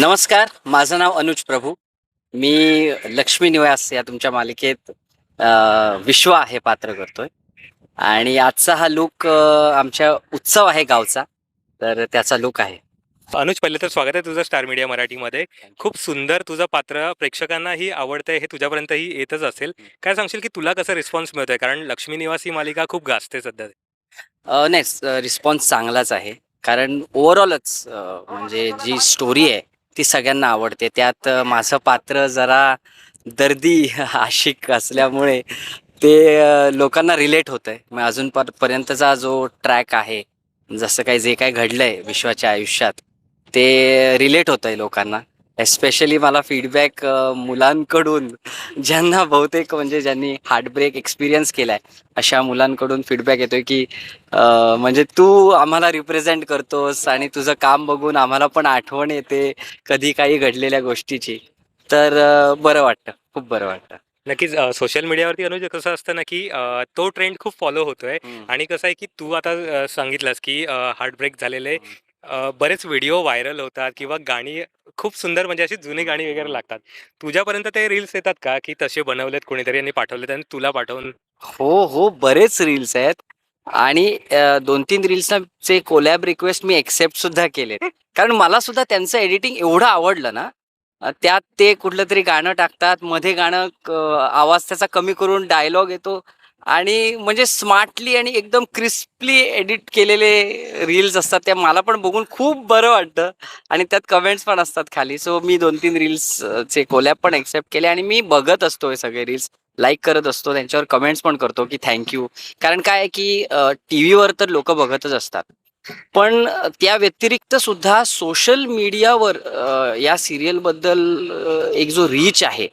नमस्कार माझं नाव अनुज प्रभू. मी लक्ष्मी निवास या तुमच्या मालिकेत विश्व आहे पात्र करतोय. आणि आजचा हा लुक आमच्या उत्सव आहे गावचा तर त्याचा लुक आहे. अनुज पहिले तर स्वागत आहे तुझं स्टार मीडिया मराठीमध्ये. खूप सुंदर तुझं पात्र प्रेक्षकांनाही आवडतंय हे तुझ्यापर्यंतही येतच असेल. काय सांगशील की तुला कसं रिस्पॉन्स मिळतोय? कारण लक्ष्मी निवास ही मालिका खूप गाजते सध्या. नाही रिस्पॉन्स चांगलाच आहे. कारण ओव्हरऑलच म्हणजे जी स्टोरी आहे ती सगळ्यांना आवडते. त्यात माझं पात्र जरा दर्दी आशिक असल्यामुळे ते लोकांना रिलेट होत आहे मग अजून पर पर्यंतचा जो ट्रॅक आहे जसं काही जे काही घडलंय विश्वाच्या आयुष्यात ते रिलेट होत आहे लोकांना. एस्पेशली मला फीडबॅक मुलांकडून ज्यांना बहुतेक म्हणजे ज्यांनी हार्टब्रेक एक्सपिरियन्स केलाय अशा मुलांकडून फीडबॅक येतोय की म्हणजे तू आम्हाला रिप्रेझेंट करतोस आणि तुझं काम बघून आम्हाला पण आठवण येते कधी काही घडलेल्या गोष्टीची. तर बरं वाटतं खूप बरं वाटतं. नक्कीच सोशल मीडियावरती अनुज कसं असतं ना की तो ट्रेंड खूप फॉलो होतोय आणि कसं आहे की तू आता सांगितलंस की हार्ट ब्रेक झालेले अ, बरेच व्हिडिओ व्हायरल होतात किंवा गाणी खूप सुंदर म्हणजे अशी जुनी गाणी वगैरे लागतात. तुझ्यापर्यंत ते रील्स येतात का? की तसे बनवलेत कोणीतरी यांनी पाठवलेत आणि तुला पाठवून हो हो बरेच रील्स आहेत. आणि अ, दोन तीन रील्सचे कोलॅब रिक्वेस्ट मी एक्सेप्ट सुद्धा केलेत. कारण मला सुद्धा त्यांचं एडिटिंग एवढं आवडलं ना अ, त्यात ते कुठलं तरी गाणं टाकतात. मध्ये गाणं क- आवाज त्याचा कमी करून डायलॉग येतो. आणि म्हणजे स्मार्टली आणि एकदम क्रिस्पली एडिट केलेले रील्स असतात त्या मला पण बघून खूप बरं वाटतं. आणि त्यात कमेंट्स पण असतात खाली. सो मी दोन तीन रील्सचे कोलॅब पण एक्सेप्ट केले आणि मी बघत असतो हे सगळे रील्स लाईक करत असतो त्यांच्यावर कमेंट्स पण करतो की थँक्यू कारण काय आहे की टी व्हीवर तर लोक बघतच असतात. पण त्या व्यतिरिक्त सुद्धा सोशल मीडियावर या सिरियलबद्दल बद्दल एक जो रीच आहे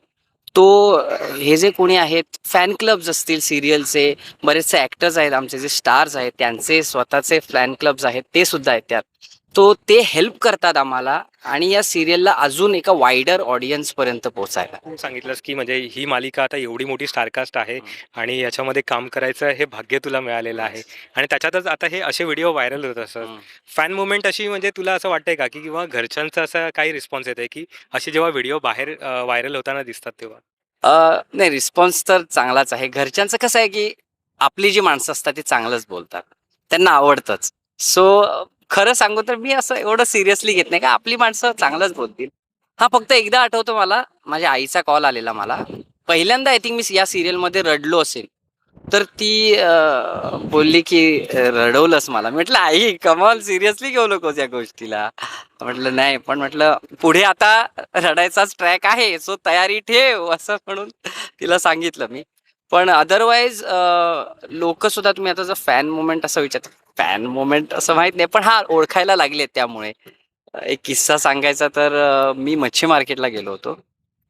तो हे जे कोणी आहेत फॅन क्लब्स असतील सिरियलचे बरेचसे ॲक्टर्स आहेत आमचे जे स्टार्स आहेत त्यांचे स्वतःचे फॅन क्लब्स आहेत ते सुद्धा आहेत त्यात. तो ते हेल्प करतात आम्हाला आणि या सिरियलला अजून एका वायडर ऑडियन्सपर्यंत पोहोचायला. तू सांगितलंस की म्हणजे ही मालिका आता एवढी मोठी स्टारकास्ट आहे आणि याच्यामध्ये काम करायचं हे भाग्य तुला मिळालेलं आहे. आणि त्याच्यातच आता हे असे व्हिडिओ व्हायरल होत असतात. फॅन मुवमेंट अशी म्हणजे तुला असं वाटतंय का की किंवा घरच्यांचा असा काही रिस्पॉन्स येत आहे की असे जेव्हा व्हिडिओ बाहेर व्हायरल होताना दिसतात तेव्हा? नाही रिस्पॉन्स तर चांगलाच आहे. घरच्यांचं कसं आहे की आपली जी माणसं असतात ती चांगलंच बोलतात. त्यांना आवडतंच. सो खरं सांगू तर मी असं एवढं सिरियसली घेत नाही का? आपली माणसं चांगलंच बोलतील. हा फक्त एकदा आठवतो मला माझ्या आईचा कॉल आलेला मला. पहिल्यांदा आय थिंक मी या सिरियलमध्ये रडलो असेल तर ती बोलली की रडवलंस मला. म्हटलं आई कमाल सिरियसली घेऊ नकोस या गोष्टीला. म्हटलं नाही पण म्हटलं पुढे आता रडायचाच ट्रॅक आहे सो तयारी ठेव असं म्हणून तिला सांगितलं मी. पण अदरवाईज लोक सुद्धा तुम्ही आता जर फॅन मुमेंट असं विचार फॅन मुमेंट असं माहीत नाही पण हा ओळखायला लागले त्यामुळे. एक किस्सा सांगायचा तर मी मच्छी मार्केटला गेलो होतो.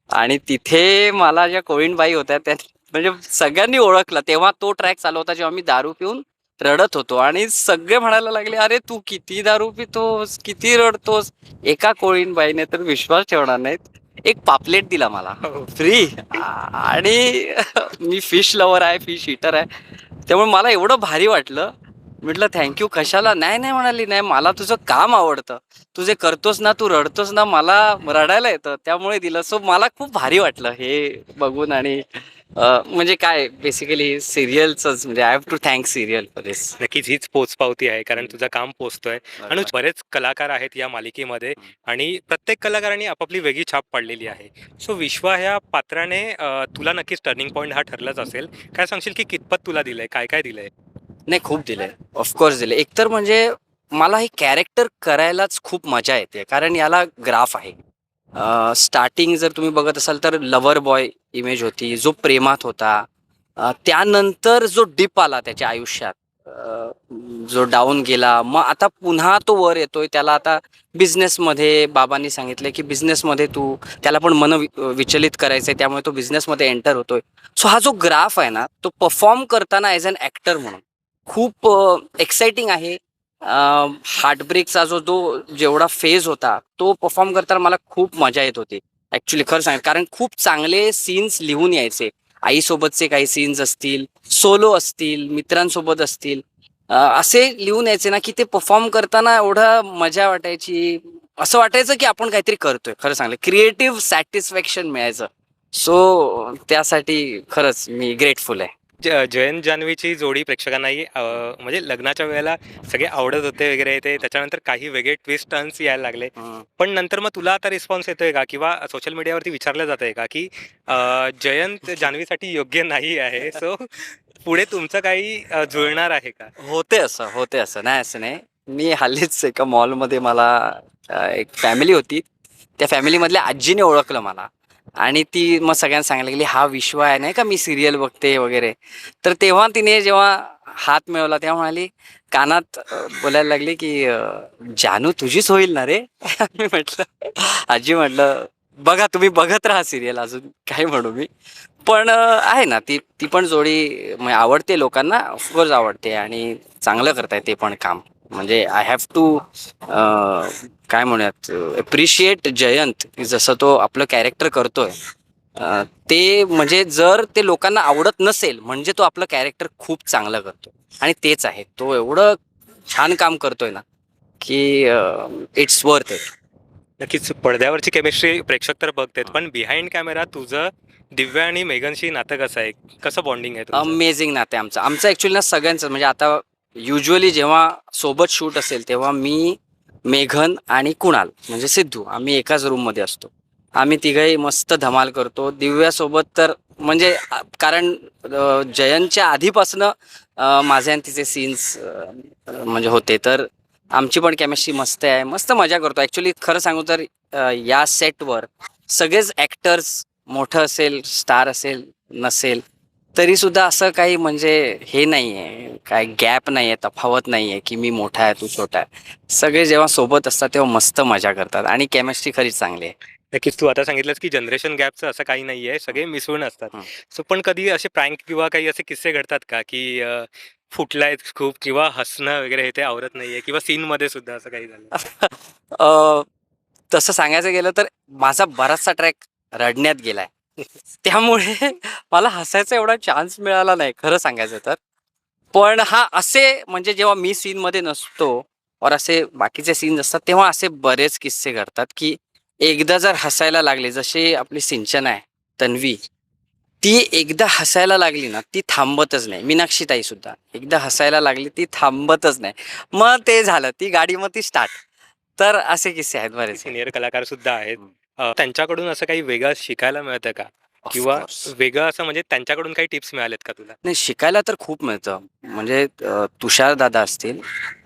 आणि तिथे मला ज्या कोळीणबाई होत्या त्या म्हणजे सगळ्यांनी ओळखला. तेव्हा तो ट्रॅक चालू होता जेव्हा मी दारू पिऊन रडत होतो. आणि सगळे म्हणायला लागले अरे तू किती दारू पितोस? किती रडतोस? एका कोळीणबाईने तर विश्वास ठेवणार नाहीत. एक पापलेट दिला मला. फ्री आणि मी फिश लवर आहे फिश हिटर आहे. त्यामुळे मला एवढं भारी वाटलं. म्हटलं थँक्यू कशाला? नाही नाही म्हणाली नाही मला तुझं काम आवडतं. तू जे करतोस ना तू रडतोस ना मला रडायला येतं. त्यामुळे दिलं. सो मला खूप भारी वाटलं हे बघून आणि म्हणजे काय बेसिकली सिरियलच म्हणजे I have to thank serial for this नक्कीच हीच पोचपावती आहे कारण तुझं काम पोचतोय. आणि बरेच कलाकार आहेत या मालिकेमध्ये आणि प्रत्येक कलाकारांनी आपापली वेगळी छाप पाडलेली आहे. सो विश्वा ह्या पात्राने तुला नक्कीच टर्निंग पॉईंट हा ठरलाच असेल. काय सांगशील की कितपत तुला दिलंय? काय काय दिलंय? नाही खूप दिले ऑफकोर्स दिले एकतर म्हणजे मला हे कॅरेक्टर करायलाच खूप मजा येते कारण याला ग्राफ आहे. स्टार्टिंग जर तुम्ही बघत असाल तर लवर बॉय इमेज होती जो प्रेमात होता. त्यानंतर जो डिप आला त्याच्या आयुष्यात. जो डाऊन गेला. मग आता पुन्हा तो वर येतोय. त्याला आता बिझनेसमध्ये बाबांनी सांगितलं की बिझनेसमध्ये तू त्याला पण मन वि- विचलित करायचंय. त्यामुळे तो बिझनेसमध्ये एंटर होतोय. सो हा जो ग्राफ आहे ना तो परफॉर्म करताना ॲज अन ॲक्टर म्हणून खूप एक्साइटिंग आहे. हार्टब्रेकचा जो तो जेवढा फेज होता तो परफॉर्म करताना मला खूप मजा येत होती. ऍक्च्युली खरं सांग कारण खूप चांगले सीन्स लिहून यायचे. आईसोबतचे काही सीन्स असतील सोलो असतील मित्रांसोबत असतील. असे लिहून यायचे ना की ते परफॉर्म करताना एवढं मजा वाटायची. असं वाटायचं की आपण काहीतरी करतोय खरं सांगलं क्रिएटिव्ह सॅटिस्फॅक्शन मिळायचं. सो त्यासाठी खरंच मी ग्रेटफुल आहे. ज- जयंत जान्हवीची जोडी प्रेक्षकांनाही म्हणजे लग्नाच्या वेळेला सगळे आवडत होते वगैरे ते त्याच्यानंतर काही वेगळे ट्विस्ट टर्न्स यायला लागले. पण नंतर मग तुला आता रिस्पॉन्स येतोय का? किंवा सोशल मीडियावरती विचारलं जात आहे का की जयंत जान्हवीसाठी योग्य नाही आहे सो पुढे तुमचं काही जुळणार आहे का? होते असं होते असं. नाही असं नाही. मी हल्लीच एका मॉलमध्ये मला एक फॅमिली होती. त्या फॅमिलीमधल्या आजीने ओळखलं मला. आणि ती मग सगळ्यांना सांगायला लागली हा विश्व आहे नाही का? मी सिरियल बघते वगैरे. तर तेव्हा तिने जेव्हा हात मिळवला तेव्हा म्हणाली कानात बोलायला लागली की जानू तुझीच होईल ना रे? मी म्हटलं आजी म्हटलं बघा तुम्ही बघत राहा सिरियल अजून काय म्हणू मी. पण आहे ना ती ती पण जोडी म्हणजे आवडते लोकांना ऑफकोर्स आवडते आणि चांगलं करताय ते पण काम. म्हणजे आय हॅव टू काय म्हणूयात अप्रिशिएट जयंत जसं तो आपलं कॅरेक्टर करतोय. ते म्हणजे जर ते लोकांना आवडत नसेल म्हणजे तो आपलं कॅरेक्टर खूप चांगलं करतो. आणि तेच आहे तो एवढं छान काम करतोय ना की इट्स वर्थ इट नक्कीच पडद्यावरची केमिस्ट्री प्रेक्षक तर बघतात पण बिहाइंड कॅमेरा तुझं दिव्या आणि मेघनशी नातं कसं आहे? कसं बॉन्डिंग आहे? अमेझिंग नाते आमचं. आमचं ॲक्च्युली ना सगळ्यांचं म्हणजे आता युजली जेव्हा सोबत शूट असेल तेव्हा मी मेघन आणि कुणाल म्हणजे सिद्धू आम्ही एकाच रूममध्ये असतो. आम्ही तिघही मस्त धमाल करतो. दिव्यासोबत तर म्हणजे कारण जयंतच्या आधीपासनं माझे आणि तिचे सीन्स म्हणजे होते तर आमची पण केमिस्ट्री मस्त आहे. मस्त मजा करतो. ॲक्च्युली खरं सांगू तर या सेटवर सगळेच ॲक्टर्स मोठं असेल स्टार असेल नसेल तरी सुद्धा असं काही म्हणजे हे नाही आहे काय गॅप नाही आहे तफावत नाही आहे की मी मोठा आहे तू छोटा आहे. सगळे जेव्हा सोबत असतात तेव्हा मस्त मजा करतात आणि केमिस्ट्री खरीच चांगली आहे. नक्कीच तू आता सांगितलंस की जनरेशन गॅपचं असं काही नाहीये सगळे मिसळून असतात. हं. सो पण कधी असे प्रँक किंवा काही असे किस्से घडतात का की अं, फुटलाय खूप किंवा हसणं वगैरे हे ते आवरत नाहीये किंवा सीन मध्ये सुद्धा असं काही झालं? अ, तसं सांगायचं गेलं तर माझा बराचसा ट्रॅक रडण्यात गेलाय. त्यामुळे मला हसायचा एवढा चान्स मिळाला नाही खरं सांगायचं तर. पण हा असे म्हणजे जेव्हा मी सीनमध्ये नसतो और असे बाकीचे सीन्स असतात तेव्हा असे बरेच किस्से घडतात की एकदा जर हसायला लागले जशी आपली सिंचन आहे तन्वी ती एकदा हसायला लागली ना ती थांबतच नाही. मीनाक्षीताई सुद्धा एकदा हसायला लागली ती थांबतच नाही. मग ते झालं ती गाडी मग ती स्टार्ट तर असे किस्से आहेत बरेच सिनियर कलाकार सुद्धा आहेत. अं, त्यांच्याकडून असं काही वेगळं शिकायला मिळतं का? किंवा. वेगळं असं म्हणजे त्यांच्याकडून काही टिप्स मिळालेत का तुला? नाही शिकायला तर खूप मिळतं. म्हणजे अ, तुषार दादा असतील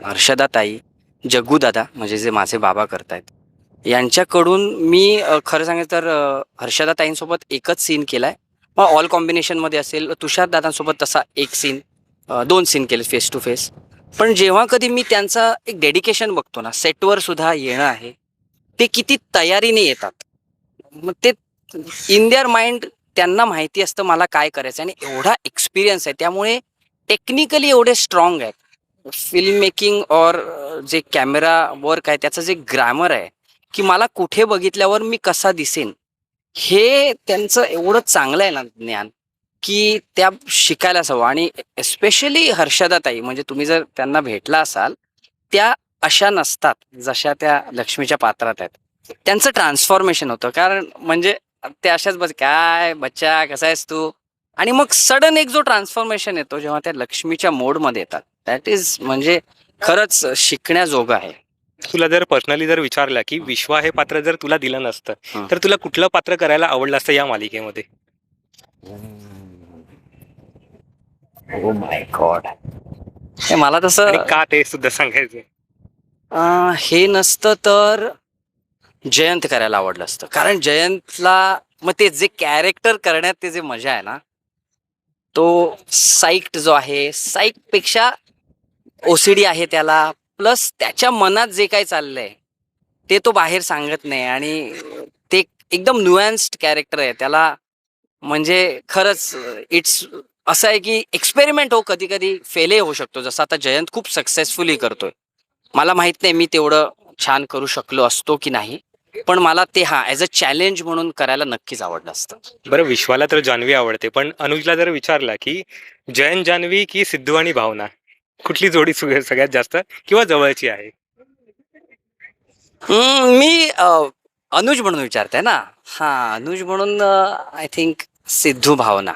हर्षदा ताई जग्गू दादा म्हणजे जे माझे बाबा करतायत यांच्याकडून मी अ, खरं सांगायचं तर अ, हर्षदा ताईंसोबत एकच सीन केलाय. मग ऑल कॉम्बिनेशनमध्ये असेल तुषार दादांसोबत तसा एक सीन दोन सीन केले फेस टू फेस पण जेव्हा कधी मी त्यांचा एक डेडिकेशन बघतो ना सेटवर सुद्धा येणं आहे ते किती तयारीने येतात. मग ते इन देअर माइंड त्यांना माहिती असतं मला काय करायचं आणि एवढा एक्सपिरियन्स आहे. त्यामुळे टेक्निकली एवढे स्ट्रॉंग आहेत. फिल्म मेकिंग और जे कॅमेरा वर्क आहे त्याचं जे ग्रॅमर आहे की मला कुठे बघितल्यावर मी कसा दिसेन हे त्यांचं एवढं चांगलं आहे ना ज्ञान की त्या शिकायलाच हवं. आणि एस्पेशली हर्षदाताई म्हणजे तुम्ही जर त्यांना भेटला असाल त्या अशा नसतात जशा त्या लक्ष्मीच्या पात्रात आहेत. त्यांचं ट्रान्सफॉर्मेशन होतं. कारण म्हणजे ते अशाच बस काय बच्चा कसा आहेस तू? आणि मग सडन एक जो ट्रान्सफॉर्मेशन येतो जेव्हा त्या लक्ष्मीच्या मोडमध्ये येतात. दॅट इज म्हणजे खरंच शिकण्याजोगं आहे. तुला जर पर्सनली जर विचारलं की विश्वा हे पात्र जर तुला दिलं नसतं. तर तुला कुठलं पात्र करायला आवडलं असतं या मालिकेमध्ये? ओ माय गॉड हे मला तसं का ते सुद्धा सांगायचं? अं, हे नसतं तर जयंत करायला आवडलं असतं. कारण जयंतला मग ते जे कॅरेक्टर करण्यात ते जे मजा आहे ना तो साईक्ट जो आहे साईकपेक्षा ओसीडी आहे त्याला. प्लस त्याच्या मनात जे काही चाललंय ते तो बाहेर सांगत नाही. आणि ते एकदम न्युएन्स्ड कॅरेक्टर आहे. त्याला म्हणजे खरंच इट्स असं आहे की एक्सपेरिमेंट हो कधी कधी फेलही होऊ शकतो. जसं आता जयंत खूप सक्सेसफुली करतोय. मला माहीत नाही मी तेवढं छान करू शकलो असतो की नाही पण मला ते हा ॲज अ चॅलेंज म्हणून करायला नक्कीच आवडलं असतं. बरं विश्वाला तर जान्हवी आवडते पण अनुजला जर विचारला की जयंत जान्हवी की सिद्धू आणि भावना कुठली जोडी सगळ्यात जास्त किंवा जवळची आहे? हम्म, मी अ, अनुज म्हणून विचारते ना. हा अनुज म्हणून आय थिंक सिद्धू भावना.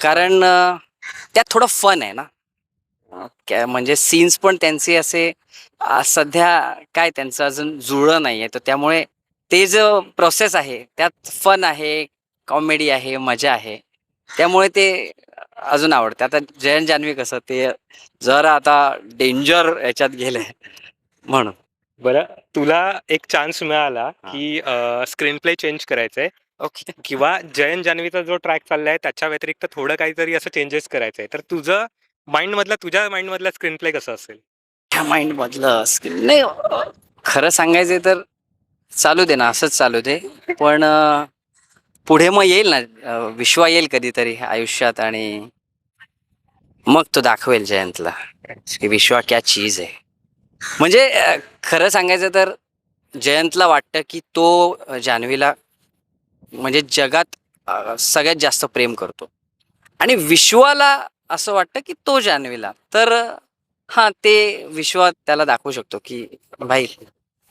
कारण अ, त्यात थोडं फन आहे ना. म्हणजे सीन्स पण त्यांचे असे अ, सध्या काय त्यांचं अजून जुळलं नाही आहे तर त्यामुळे ते जो प्रोसेस आहे त्यात फन आहे कॉमेडी आहे मजा आहे. त्यामुळे ते अजून आवडते. आता जयंत जान्हवी कसं ते जरा आता डेंजर याच्यात गेलंय म्हणून. बरं तुला एक चान्स मिळाला की स्क्रीन प्ले चेंज करायचंय. ओके. किंवा जयंत जान्हवीचा जो ट्रॅक चाललाय त्याच्या व्यतिरिक्त थोडं काहीतरी असं चेंजेस करायचंय. तर तुझं माइंड मधला तुझ्या माइंड मधला स्क्रीन प्ले कसं असेल? त्या माइंड मधलं skill- नाही अ, खरं सांगायचं तर चालू दे ना असंच चालू दे. पण अ, पुढे मग येईल ना अ, विश्वा येईल कधीतरी आयुष्यात आणि मग तो दाखवेल जयंतला की विश्वा क्या चीज आहे. म्हणजे अ, खरं सांगायचं तर जयंतला वाटतं की तो अ, जान्हवीला म्हणजे जगात अ, सगळ्यात जास्त प्रेम करतो. आणि विश्वाला असं वाटतं की तो जान्हवीला. तर हाँ ते विश्व त्याला दाखवू शकतो की भाई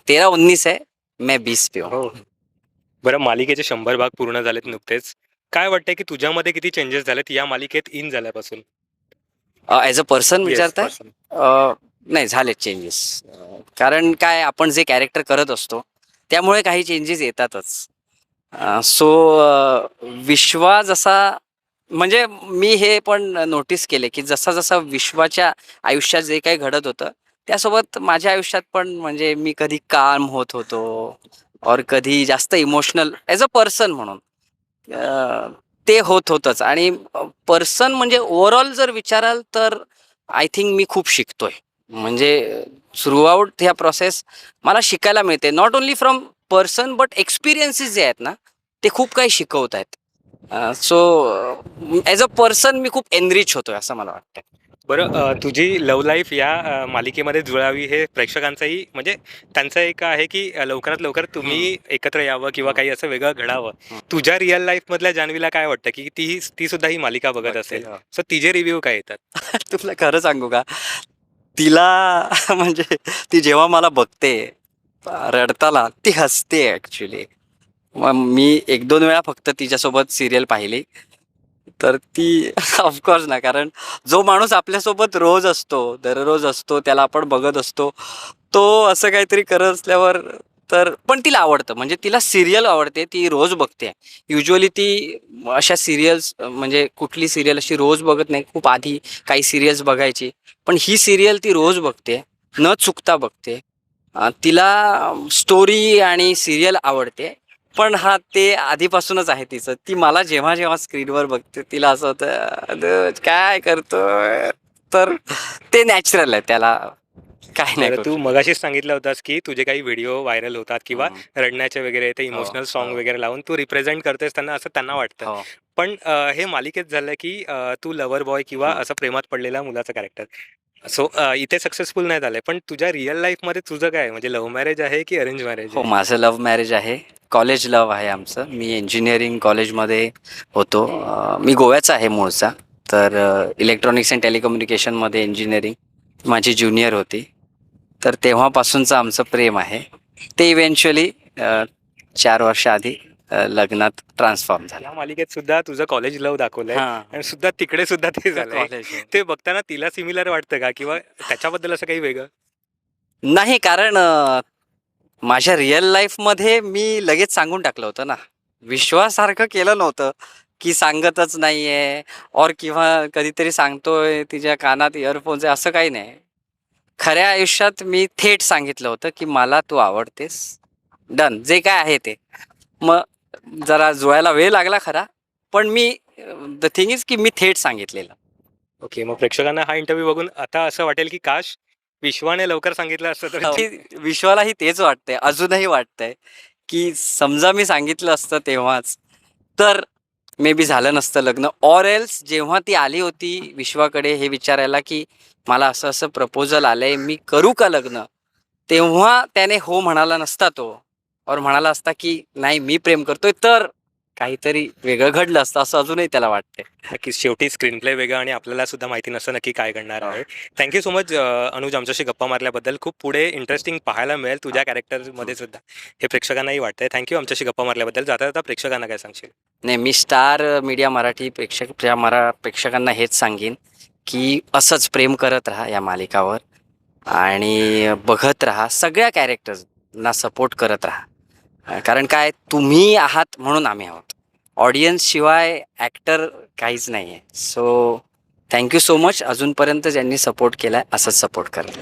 तेरा उन्नीस है मैं बीस पे हूँ. हो. बरं मालिकेचे शंभर भाग पूर्ण झालेत नुकतेच. काय वाटतंय की तुझ्यामध्ये किती चेंजेस झालेत? या मालिकेत इन झाल्यापासून. ॲज अ पर्सन Yes, विचारताय? person. अ, नाही झाले चेंजेस कारण काय आपण जे कॅरेक्टर करत असतो त्यामुळे काही चेंजेस येतातच. सो विश्वा जसा म्हणजे मी हे पण नोटीस केले की जसा जसा विश्वाच्या आयुष्यात जे काही घडत होतं त्यासोबत माझ्या आयुष्यात पण म्हणजे मी कधी काम होत होतो और कधी जास्त इमोशनल ॲज अ पर्सन म्हणून ते होत होतंच. आणि पर्सन म्हणजे ओव्हरऑल जर विचाराल तर आय थिंक मी खूप शिकतोय. म्हणजे थ्रूआउट ह्या प्रोसेस मला शिकायला मिळते. Not only from person but experiences जे आहेत ना ते खूप काही शिकवत आहेत सो ॲज अ पर्सन मी खूप एनरिच होतोय असं मला वाटतं बरं अ, तुझी लव्ह लाईफ या अ, मालिकेमध्ये जुळावी हे प्रेक्षकांचंही म्हणजे त्यांचं एक आहे की अ, लवकरात लवकर तुम्ही एकत्र यावं किंवा काही असं वेगळं घडावं. हं. तुझ्या रिअल लाईफ मधल्या जान्हवीला काय वाटतं की ती ती सुद्धा ही मालिका बघत असेल. हो. सो तिचे रिव्ह्यू काय येतात? तुला खरं सांगू का? तिला म्हणजे ती जेव्हा मला बघते रडताना ती हसते ॲक्च्युली मग मी एक दोन वेळा फक्त तिच्यासोबत सिरियल पाहिली. तर ती ऑफकोर्स ना कारण जो माणूस आपल्यासोबत रोज असतो दररोज असतो त्याला आपण बघत असतो तो असं काहीतरी करत असल्यावर तर पण तिला आवडतं. म्हणजे तिला सिरियल आवडते ती रोज बघते. युजली ती अशा सिरियल्स म्हणजे कुठली सिरियल अशी रोज बघत नाही खूप आधी काही सिरियल्स बघायची. पण ही सिरियल ती रोज बघते न चुकता बघते. तिला स्टोरी आणि सिरियल आवडते. पण हा ते आधीपासूनच आहे तिचं ती मला जेव्हा जेव्हा स्क्रीनवर बघते तिला असं होतं "अनुज, काय करतोय तर ते नॅचरल आहे त्याला काय नाही तू मगाशीच सांगितलं होतास की तुझे काही व्हिडिओ व्हायरल होतात किंवा. रडण्याचे वगैरे ते इमोशनल सॉन्ग हो. वगैरे लावून तू रिप्रेझेंट करतेस त्यांना असं त्यांना वाटतं हो पण हे मालिकेत झालं की तू लव्हर बॉय किंवा हं. असं प्रेमात पडलेला मुलाचं कॅरेक्टर सो इथे सक्सेसफुल नाही झालंय पण तुझ्या रिअल लाईफमध्ये तुझं काय? म्हणजे लव्ह मॅरेज आहे की अरेंज मॅरेज हो माझं लव्ह मॅरेज आहे कॉलेज लव्ह आहे आमचं. मी इंजिनिअरिंग कॉलेजमध्ये होतो. मी गोव्याचा आहे मूळचा. तर इलेक्ट्रॉनिक्स अँड टेलिकम्युनिकेशनमध्ये इंजिनिअरिंग माझी ज्युनियर होती. तर तेव्हापासूनचं आमचं प्रेम आहे. ते इव्हेंच्युअली चार वर्ष आधी अं, लग्नात ट्रान्सफॉर्म झालं. मालिकेत सुद्धा तुझं कॉलेज लव्ह दाखवलंय. आणि सुद्धा तिकडे सुद्धा ते love. ते बघताना तिला सिमिलर वाटतं का? किंवा त्याच्याबद्दल असं काही वेगळं? नाही कारण माझ्या रिअल लाईफमध्ये मी लगेच सांगून टाकलं होतं ना. विश्वासारखं केलं नव्हतं की सांगतच नाही आहे और किंवा कधीतरी सांगतोय तिच्या कानात इयरफोन्स आहे असं काही नाही. खऱ्या आयुष्यात मी थेट सांगितलं होतं की मला तू आवडतेस. डन जे काय आहे ते. मग जरा जुळायला वेळ लागला खरा पण मी द थिंग इज की मी थेट सांगितलेलं. ओके मग प्रेक्षकांना हा इंटरव्ह्यू बघून आता असं वाटेल की काश विश्वाने लवकर सांगितलं असतं तर ती- की विश्वालाही तेच वाटतंय अजूनही वाटतंय की समजा मी सांगितलं असतं तेव्हाच तर मे बी झालं नसतं लग्न. ऑर एल्स जेव्हा ती आली होती विश्वाकडे हे विचारायला की मला असं असं प्रपोजल आलंय मी करू का लग्न? तेव्हा त्याने हो म्हणाला नसता तो. और म्हणाला असता की नाही मी प्रेम करतोय. तर काहीतरी वेगळं घडलं असतं असं अजूनही त्याला वाटतंय. नक्कीच शेवटी स्क्रीन प्ले वेगळं आणि आपल्याला सुद्धा माहिती नसतं नक्की काय घडणार आहे. थँक्यू सो मच अनुज आमच्याशी गप्पा मारल्याबद्दल. खूप पुढे इंटरेस्टिंग पाहायला मिळेल तुझ्या कॅरेक्टरमध्ये सुद्धा. हे प्रेक्षकांनाही वाटतंय. थँक्यू आमच्याशी गप्पा मारल्याबद्दल. जाता जाता प्रेक्षकांना काय सांगशील? नाही मी स्टार मीडिया मराठी प्रेक्षक या मरा प्रेक्षकांना हेच सांगेन की असंच प्रेम करत राहा या मालिकावर आणि बघत राहा सगळ्या कॅरेक्टर्सना सपोर्ट करत राहा. कारण काय तुम्ही आहात म्हणून आम्ही आहोत. ऑडियन्स शिवाय ॲक्टर काहीच नाही आहे सो थँक्यू सो मच अजूनपर्यंत ज्यांनी सपोर्ट केला आहे असंच सपोर्ट करत